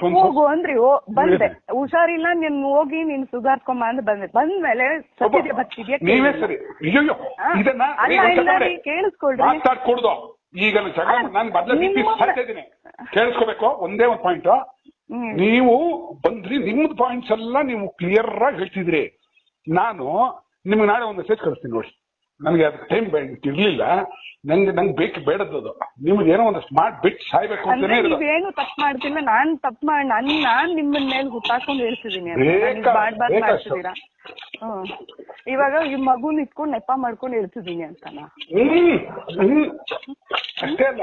ಹೋಗು ಅಂದ್ರಿ ಓ ಬಂದೆ. ಹುಷಾರಿಲ್ಲ ನಿನ್ ಹೋಗಿ ನೀನ್ ಸುಧಾರ್ಕೊಂಬ ಅಂತ ಬಂದೆ. ಬಂದ್ಮೇಲೆ ಸತ್ಯದೆ ನೀವೇ ಸರಿ. ಇದನ್ನ ಕೇಳಿಸ್ಕೊಳ್ರಿ. ಮಾತಾಡ್ಕೊಡ್ದು ಈಗ ನಾನು ಜಗಳ ನಾನು ಬದಲ ನಿಮ್ಮ- ಸಾಯ್ತಾ ಇದ್ದೀನಿ ಕೇಳಿಸ್ಕೋಬೇಕು ಒಂದೇ ಒಂದು ಪಾಯಿಂಟ್ ನೀವು ಬಂದ್ರಿ ನಿಮ್ದು ಪಾಯಿಂಟ್ಸ್ ಎಲ್ಲ ನೀವು ಕ್ಲಿಯರ್ ಆಗಿ ಹೇಳ್ತಿದ್ರಿ. ನಾನು ನಿಮ್ಗೆ ನಾಳೆ ಒಂದು ಮೆಸೇಜ್ ಕಳಿಸ್ತೀನಿ ನೋಡಿ. ನನಗೆ ಅದಕ್ಕೆ ಟೈಮ್ ಇರ್ಲಿಲ್ಲ. ನಂಗೆ ನಂಗೆ ಬೇಕು ಬೇಡದ್ದು ನಿಮ್ಗೆ ಏನೋ ಒಂದು ಸ್ಮಾರ್ಟ್ ಬಿಟ್ ಸಾಯ್ಬೇಕು ಅಂತ ಅಂತಾನೆ ನೀವೇನು ತಪ್ಪು ಮಾಡ್ತಿಲ್ಲ ನಾನ್ ತಪ್ಪು ಮಾಡಿ ನನ್ ನಾನ್ ನಿಮ್ಮನ್ ಮೇಲೆ ಹುಟ್ಟಾಕೊಂಡು ಹೇಳ್ತಿದೀನಿ ಮಾಡ್ಬಾರ್ದು. ಮಾಡ್ತಿದ್ದೀರಾ ಇವಾಗ ಈ ಮಗುನ್ ಇಟ್ಕೊಂಡು ನೆಪ ಮಾಡ್ಕೊಂಡು ಹೇಳ್ತಿದೀನಿ ಅಂತನಾ? ಅಷ್ಟೇ ಅಲ್ಲ.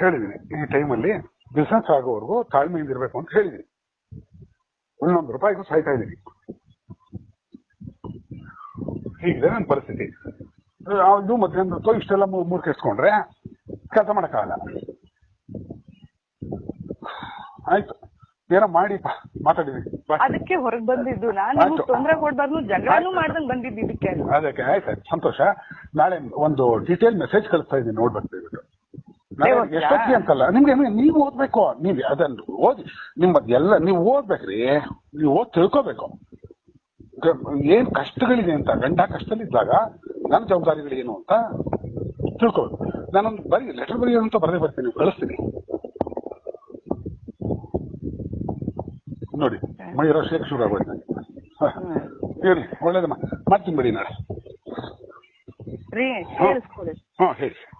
ಹೇಳಿದ್ದೀನಿ ಈ ಟೈಮಲ್ಲಿ ಬಿಸ್ನೆಸ್ ಆಗೋವರೆಗೂ ತಾಳ್ಮೆಯಿಂದ ಇರಬೇಕು ಅಂತ ಹೇಳಿದ್ದೀನಿ ಒಂದೊಂದು ರೂಪಾಯಿಗೂ ಸಾಯ್ತಾ ಇದ್ದೀನಿ. ಹೀಗಿದೆ ನನ್ನ ಪರಿಸ್ಥಿತಿ. ಅದು ಇದು ಹೊತ್ತು ಇಷ್ಟೆಲ್ಲ ಮೂರ್ ಕೆಡ್ಸ್ಕೊಂಡ್ರೆ ಕೆಲಸ ಮಾಡಕ್ಕಾಗಲ್ಲ. ಆಯ್ತು. ಏನೋ ಮಾಡಿ ಮಾತಾಡಿದ್ವಿ ಅದಕ್ಕೆ ಹೊರಗೆ ಬಂದಿದ್ದು. ನಾನು ತೊಂದ್ರೆ ಕೊಡ್ಬಾರ್ದು ಜಗಳನೂ ಮಾಡ್ದಂಗ್ ಬಂದಿದ್ದು ಇದಕ್ಕೆ. ಅದಕ್ಕೆ ಆಯ್ತು ಸಂತೋಷ. ನಾಳೆ ಒಂದು ಡೀಟೇಲ್ ಮೆಸೇಜ್ ಕಳಿಸ್ತಾ ಇದ್ದೀನಿ ನೋಡ್ಬೇಕು ದಯವಿಟ್ಟು ಎಷ್ಟೊತ್ತಿಗೆ ಅಂತಲ್ಲ? ನಿಮ್ಗೆ ನೀವು- ಓದ್ಬೇಕು? ನೀವು ಅದನ್ನು ಓದಿ ನಿಮ್ಮ ಎಲ್ಲ ನೀವು ಓದ್ಬೇಕ್ರಿ. ನೀವು ಓದ್ ತಿಳ್ಕೋಬೇಕು. ಏನ್ ಕಷ್ಟಗಳಿದೆ ಅಂತ ಗಂಡ ಕಷ್ಟದಲ್ಲಿದ್ದಾಗ ನನ್ನ ಜವಾಬ್ದಾರಿಗಳೇನು ಅಂತ ತಿಳ್ಕೋಬೇಕು. ನಾನೊಂದು ಬರೀ ಲೆಟರ್ ಬರೆಯೋದು ಅಂತ ಬರದೇ ಬರ್ತೀನಿ ಕಳಿಸ್ತೀನಿ. ನೋಡಿ ಮೈರೋ ಶೇಕ್ ಶುರು ಆಗೋಯ್ತು. ಹೇಳಿ ಒಳ್ಳೇದಮ್ಮ ಮಾಡ್ತೀನಿ ಬಿಡಿ ನಾಳೆ. ರೀ ಹೇಳಿ.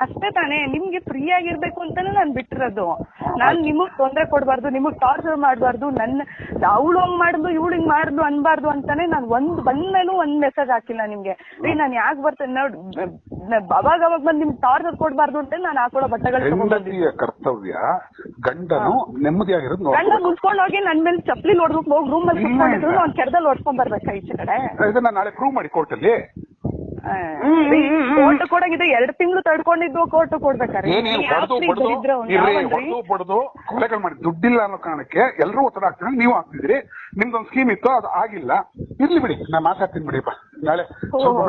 ಅಷ್ಟೇ ತಾನೇ ನಿಮ್ಗೆ ಫ್ರೀ ಆಗಿರ್ಬೇಕು ಅಂತಾನೆ ನಾನ್ ಬಿಟ್ಟಿರೋದು. ನಾನ್ ನಿಮಗ್ ತೊಂದ್ರೆ ಕೊಡ್ಬಾರ್ದು ನಿಮಗ್ ಟಾರ್ಚರ್ ಮಾಡ್ಬಾರ್ದು ನನ್ನ ಅವಳು ಹಂಗ್ ಮಾಡುದು ಇವಳು ಹಿಂಗ್ ಮಾಡುದು ಅನ್ಬಾರ್ದು ಅಂತಾನೆ ನಾನ್ ಒಂದ್ ಬಂದ್ಮೇಲೂ ಒಂದ್ ಮೆಸೇಜ್ ಹಾಕಿಲ್ಲ ನಿಮ್ಗೆ. ರೀ ನಾನ್ ಯಾಕೆ ಬರ್ತೇನೆ ನೋಡ್ ಅವಾಗ ಅವಾಗ ಬಂದ್ ನಿಮ್ಗೆ ಟಾರ್ಚರ್ ಕೊಡ್ಬಾರ್ದು ಅಂತ ನಾನು ಹಾಕೊಳ್ಳೋ ಬಟ್ಟೆಗಳು ಕರ್ತವ್ಯ ಗಂಡನು ನೆಮ್ಮದಿಯಾಗಿರೋದು ಗಂಡ ನೋಡ್ಬೇಕು ಹೋಗಿ ನನ್ ಮೇಲೆ ಚಪ್ಲಿ ನೋಡ್ಬೇಕು ಹೋಗಿ ರೂಮ್ ಅಲ್ಲಿ ಕುತ್ಕೊಂಡಿದ್ರು. ಅವ್ನ್ ಕೆರದಲ್ಲಿ ಓಡ್ಸ್ಕೊಂಡ್ ಬರ್ಬೇಕಾ ಈಚೆ ಕಡೆ? ಇದನ್ನ ನಾಳೆ ಪ್ರೂವ್ ಮಾಡಿ ಕೋರ್ಟಲ್ಲಿ ಕೋರ್ಟ್ ಕೊಡಂಗಿದ್ರೆ ಎರಡ್ ತಿಂಗಳು ತಡ್ಕೊಂಡಿದ್ದು ಕೋರ್ಟ್ ಕೊಡ್ಬೇಕಾರೆ. ಏನೇನು ಬಡ್ದು ಇರ್ರಿ ಹೊಡೆದು ಬಡ್ದು ಕೊಲೆಗಳು ಮಾಡಿ. ದುಡ್ಡಿಲ್ಲ ಅನ್ನೋ ಕಾರಣಕ್ಕೆ ಎಲ್ಲರೂ ಒತ್ತಡ ಹಾಕ್ತಾರೆ ನೀವು ಹಾಕ್ತಿದ್ರಿ ನಿಮ್ದೊಂದು ಸ್ಕೀಮ್ ಇತ್ತು ಅದು ಆಗಿಲ್ಲ. ಇರ್ಲಿ ಬಿಡಿ. ನಾ ಮಾತಾಡ್ತೀನಿ ಬಿಡಿಪ್ಪ ನಾಳೆ ಸ್ವಲ್ಪ